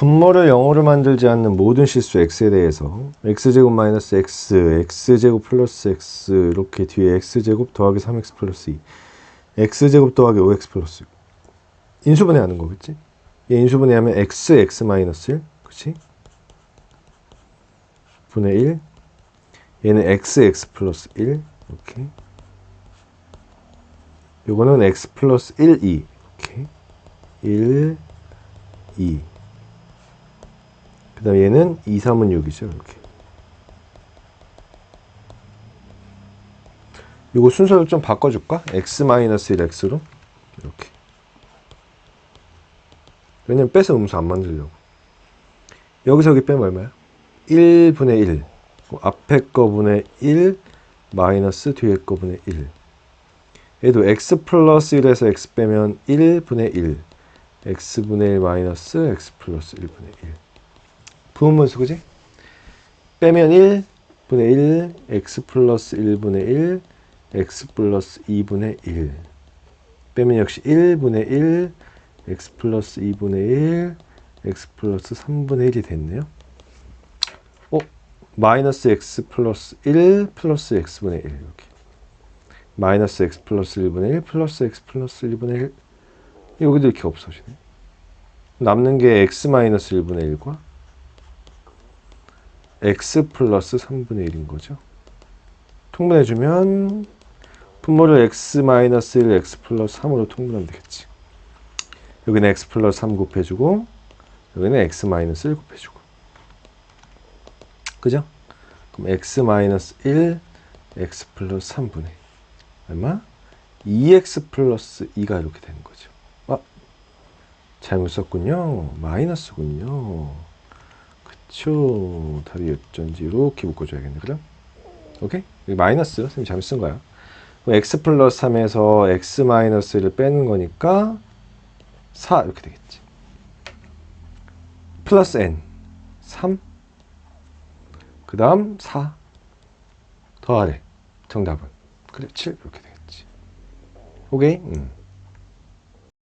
분모를 영어로 만들지 않는 모든 실수 x에 대해서 x제곱 마이너스 x, x제곱 플러스 x 이렇게 뒤에 x제곱 더하기 3x 플러스 2 x제곱 더하기 5x 플러스 6 인수분해하는 거겠지? 얘 인수분해하면 x, x 마이너스 1 그치? 분의 1 얘는 x, x 플러스 1 이렇게 요거는 x 플러스 1, 2 이렇게 1, 2 그 다음에 얘는 2, 3은 6이죠. 이렇게. 이거 순서를 좀 바꿔줄까? x-1 x로 이렇게. 왜냐면 빼서 음수 안 만들려고. 여기서 여기 빼면 얼마야? 1분의 1. 앞에 거분의 1 마이너스 뒤에 거분의 1. 얘도 x 플러스 1에서 x 빼면 1분의 1. x분의 1 마이너스 x 플러스 1분의 1. 부분분수 그지? 빼면 1분의 1 x 플러스 1분의 1 x 플러스 2분의 1 빼면 역시 1분의 1 x 플러스 2분의 1 x 플러스 3분의 1이 됐네요. 어? 마이너스 x 플러스 1 플러스 x분의 1 이렇게 마이너스 x 플러스 1분의 1 플러스 x 플러스 1분의 1 여기도 이렇게 없어지네. 남는 게 x 마이너스 1분의 1과 x 플러스 3분의 1인 거죠. 통분해주면 분모를 x 마이너스 1, x 플러스 3으로 통분하면 되겠지. 여기는 x 플러스 3 곱해주고 여기는 x 마이너스 1 곱해주고 그죠? 그럼 x 마이너스 1, x 플러스 3분의 얼마? 2x 플러스 2가 이렇게 되는 거죠. 아, 잘못 썼군요. 마이너스군요. 그쵸. 다리 어쩐지 이렇게 묶어줘야겠네. 그럼? 오케이? 여기 마이너스. 선생님 잘못 쓴 거야. x 플러스 3에서 x 마이너스 1을 빼는 거니까 4 이렇게 되겠지. 플러스 n 3. 그 다음 4. 더하래. 정답은. 그래 7 이렇게 되겠지. 오케이? 음.